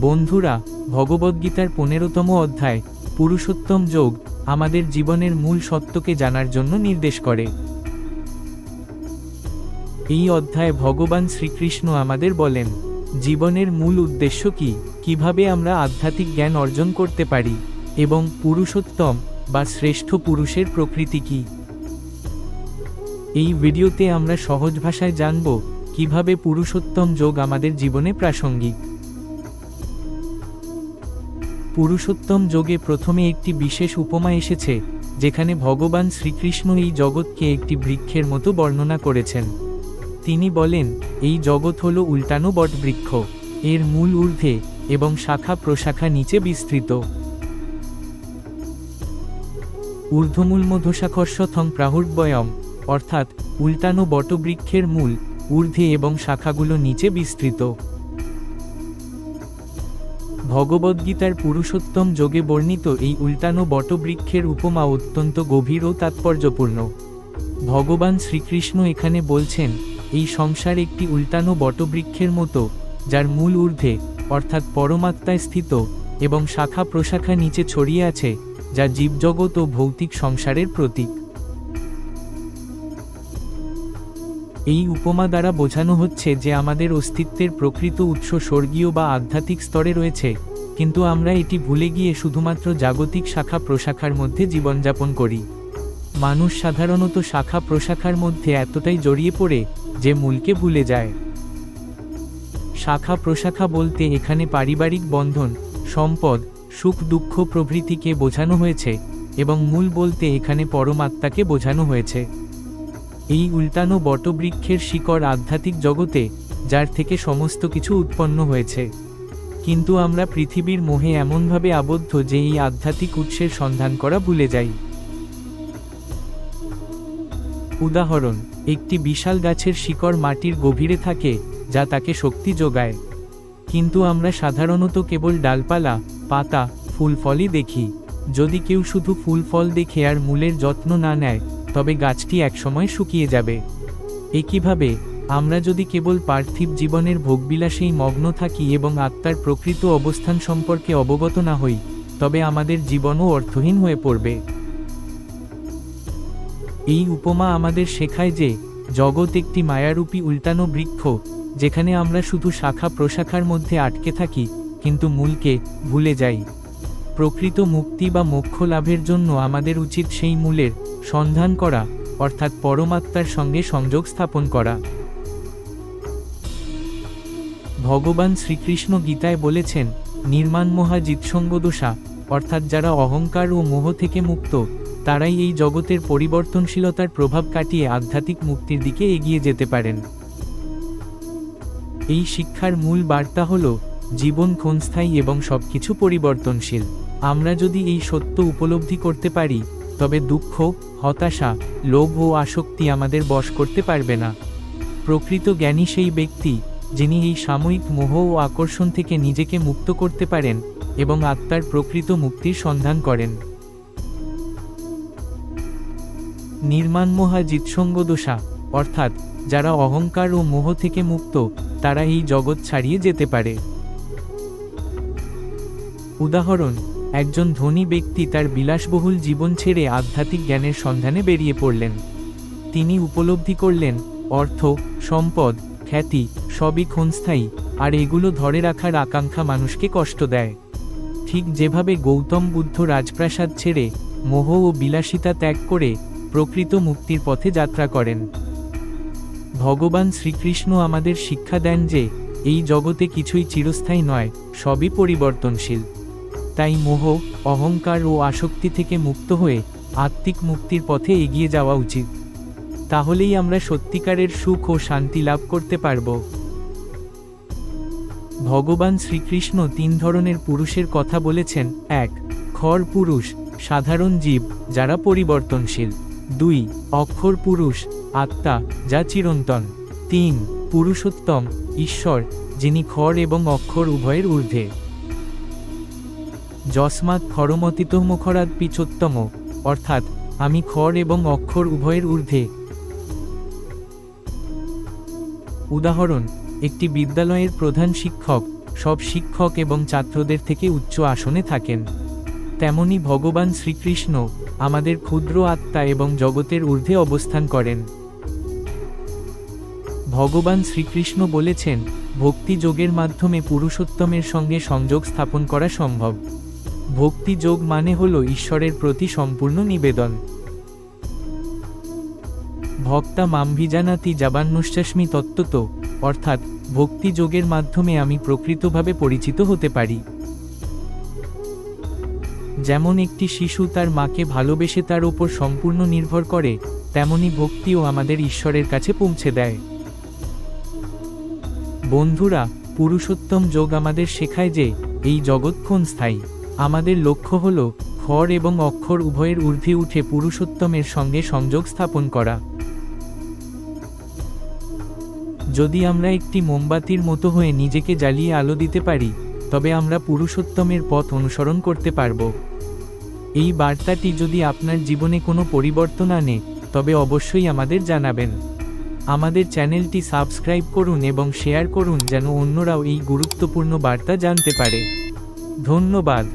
বন্ধুরা, ভগবদ্গীতার পনেরোতম অধ্যায়, পুরুষোত্তম যোগ, আমাদের জীবনের মূল সত্যকে জানার জন্য নির্দেশ করে। এই অধ্যায়ে ভগবান শ্রীকৃষ্ণ আমাদের বলেন, জীবনের মূল উদ্দেশ্য কি? কীভাবে আমরা আধ্যাত্মিক জ্ঞান অর্জন করতে পারি? এবং পুরুষোত্তম বা শ্রেষ্ঠ পুরুষের প্রকৃতি কি? এই ভিডিওতে আমরা সহজ ভাষায় জানব, কীভাবে পুরুষোত্তম যোগ আমাদের জীবনে প্রাসঙ্গিক। পুরুষোত্তম যোগে প্রথমে একটি বিশেষ উপমা এসেছে, যেখানে ভগবান শ্রীকৃষ্ণ এই জগৎকে একটি বৃক্ষের মতো বর্ণনা করেছেন। তিনি বলেন, এই জগৎ হল উল্টানো বটবৃক্ষ, এর মূল ঊর্ধ্বে এবং শাখা প্রশাখা নিচে বিস্তৃত। ঊর্ধ্বমূল মধুশাখর্ষথং প্রাহুর্বয়ম অর্থাৎ উল্টানো বটবৃক্ষের মূল, ঊর্ধ্বে এবং শাখাগুলো নিচে বিস্তৃত। ভগবদ্গীতার পুরুষোত্তম যোগে বর্ণিত এই উল্টানো বটবৃক্ষের উপমা অত্যন্ত গভীর ও তাৎপর্যপূর্ণ। ভগবান শ্রীকৃষ্ণ এখানে বলছেন, এই সংসার একটি উল্টানো বটবৃক্ষের মতো, যার মূল ঊর্ধ্বে, অর্থাৎ পরমাত্মায় স্থিত, এবং শাখা প্রশাখা নিচে ছড়িয়ে আছে, যা জীবজগৎ ও ভৌতিক সংসারের প্রতীক। এই উপমা দ্বারা বোঝানো হচ্ছে যে আমাদের অস্তিত্বের প্রকৃত উৎস স্বর্গীয় বা আধ্যাত্মিক স্তরে রয়েছে, কিন্তু আমরা এটি ভুলে গিয়ে শুধুমাত্র জাগতিক শাখা প্রশাখার মধ্যে জীবনযাপন করি। মানুষ সাধারণত শাখা প্রশাখার মধ্যে এতটাই জড়িয়ে পড়ে যে মূলকে ভুলে যায়। শাখা প্রশাখা বলতে এখানে পারিবারিক বন্ধন, সম্পদ, সুখ, দুঃখ প্রভৃতিকে বোঝানো হয়েছে এবং মূল বলতে এখানে পরমাত্মাকে বোঝানো হয়েছে। এই উল্টানো বটবৃক্ষের শিকড় আধ্যাত্মিক জগতে, যার থেকে সমস্ত কিছু উৎপন্ন হয়েছে। কিন্তু আমরা পৃথিবীর মোহে এমনভাবে আবদ্ধ যে এই আধ্যাত্মিক উৎসের সন্ধান করা ভুলে যাই। উদাহরণ, একটি বিশাল গাছের শিকড় মাটির গভীরে থাকে, যা তাকে শক্তি যোগায়। কিন্তু আমরা সাধারণত কেবল ডালপালা, পাতা ফুল ফলই দেখি। যদি কেউ শুধু ফুল ফল দেখে আর মূলের যত্ন না নেয় তবে গাছটি একসময় শুকিয়ে যাবে। একইভাবে, আমরা যদি কেবল পার্থিব জীবনের ভোগবিলাসেই মগ্ন থাকি এবং আত্মার প্রকৃত অবস্থান সম্পর্কে অবগত না হই, তবে আমাদের জীবনও অর্থহীন হয়ে পড়বে। এই উপমা আমাদের শেখায় যে, জগৎ একটি মায়ারূপী উল্টানো বৃক্ষ, যেখানে আমরা শুধু শাখা প্রশাখার মধ্যে আটকে থাকি, কিন্তু মূলকে ভুলে যাই। প্রকৃত মুক্তি বা মোক্ষ লাভের জন্য আমাদের উচিত সেই মূলের সন্ধান করা, অর্থাৎ পরমাত্মার সঙ্গে সংযোগ স্থাপন করা। ভগবান শ্রীকৃষ্ণ গীতায় বলেছেন, নির্মাণ মহা জিৎসঙ্গদোষা, অর্থাৎ যারা অহংকার ও মোহ থেকে মুক্ত, তারাই এই জগতের পরিবর্তনশীলতার প্রভাব কাটিয়ে আধ্যাত্মিক মুক্তির দিকে এগিয়ে যেতে পারেন। এই শিক্ষার মূল বার্তা হল, জীবন ক্ষণস্থায়ী এবং সবকিছু পরিবর্তনশীল। আমরা যদি এই সত্য উপলব্ধি করতে পারি তবে দুঃখ, হতাশা, লোভ ও আসক্তি আমাদের বশ করতে পারবে না। প্রকৃত জ্ঞানী সেই ব্যক্তি, যিনি এই সাময়িক মোহ ও আকর্ষণ থেকে নিজেকে মুক্ত করতে পারেন এবং আত্মার প্রকৃত মুক্তির সন্ধান করেন। নির্মাণমোহা জিৎসঙ্গদোষা, অর্থাৎ, যারা অহংকার ও মোহ থেকে মুক্ত, তারা এই জগৎ ছাড়িয়ে যেতে পারে। উদাহরণ একজন ধনী ব্যক্তি তার বিলাসবহুল জীবন ছেড়ে আধ্যাত্মিক জ্ঞানের সন্ধানে বেরিয়ে পড়লেন। তিনি উপলব্ধি করলেন, অর্থ, সম্পদ, খ্যাতি, সবই ক্ষণস্থায়ী, আর এগুলো ধরে রাখার আকাঙ্ক্ষা মানুষকে কষ্ট দেয়। ঠিক যেভাবে গৌতম বুদ্ধ রাজপ্রাসাদ ছেড়ে মোহ ও বিলাসিতা ত্যাগ করে প্রকৃত মুক্তির পথে যাত্রা করেন। ভগবান শ্রীকৃষ্ণ আমাদের শিক্ষা দেন যে, এই জগতে কিছুই চিরস্থায়ী নয়, সবই পরিবর্তনশীল। তাই মোহ, অহংকার ও আসক্তি থেকে মুক্ত হয়ে আত্মিক মুক্তির পথে এগিয়ে যাওয়া উচিত। তাহলেই আমরা সত্যিকারের সুখ ও শান্তি লাভ করতে পারব। ভগবান শ্রীকৃষ্ণ তিন ধরনের পুরুষের কথা বলেছেন। এক, খর পুরুষ, সাধারণ জীব, যারা পরিবর্তনশীল। দুই, অক্ষর পুরুষ, আত্মা, যা চিরন্তন। তিন, পুরুষোত্তম, ঈশ্বর, যিনি খর এবং অক্ষর উভয়ের ঊর্ধ্বে। যস্মাৎ খরমতিত মুখরাদ পিচোত্তম অর্থাৎ আমি খর এবং অক্ষর উভয়ের ঊর্ধ্বে। উদাহরণ, একটি বিদ্যালয়ের প্রধান শিক্ষক, সব শিক্ষক এবং ছাত্রদের থেকে উচ্চ আসনে থাকেন। তেমনি ভগবান শ্রীকৃষ্ণ আমাদের ক্ষুদ্র আত্মা এবং জগতের ঊর্ধ্বে অবস্থান করেন। ভগবান শ্রীকৃষ্ণ বলেছেন ভক্তিযোগের মাধ্যমে পুরুষোত্তমের সঙ্গে সংযোগ স্থাপন করা সম্ভব। ভক্তি যোগ মানে হল ঈশ্বরের প্রতি সম্পূর্ণ নিবেদন। ভক্তা মাম্ভিজানাতি জাবান্নুশ্চাস্মি তত্ত্বত, অর্থাৎ ভক্তি যোগের মাধ্যমে আমি প্রকৃতভাবে পরিচিত হতে পারি। যেমন একটি শিশু তার মাকে ভালোবেসে তার ওপর সম্পূর্ণ নির্ভর করে, তেমনি ভক্তিও আমাদের ঈশ্বরের কাছে পৌঁছে দেয়। বন্ধুরা, পুরুষোত্তম যোগ আমাদের শেখায় যে, এই জগৎক্ষণ স্থায়ী। আমাদের লক্ষ্য হল খর এবং অক্ষর উভয়ের ঊর্ধ্বে উঠে পুরুষোত্তমের সঙ্গে সংযোগ স্থাপন করা। যদি আমরা একটি মোমবাতির মতো হয়ে নিজেকে জ্বালিয়ে আলো দিতে পারি, তবে আমরা পুরুষোত্তমের পথ অনুসরণ করতে পারব। এই বার্তাটি যদি আপনার জীবনে কোনো পরিবর্তন আনে, তবে অবশ্যই আমাদের জানাবেন। আমাদের চ্যানেলটি সাবস্ক্রাইব করুন এবং শেয়ার করুন যেন অন্যরাও এই গুরুত্বপূর্ণ বার্তা জানতে পারে। ধন্যবাদ।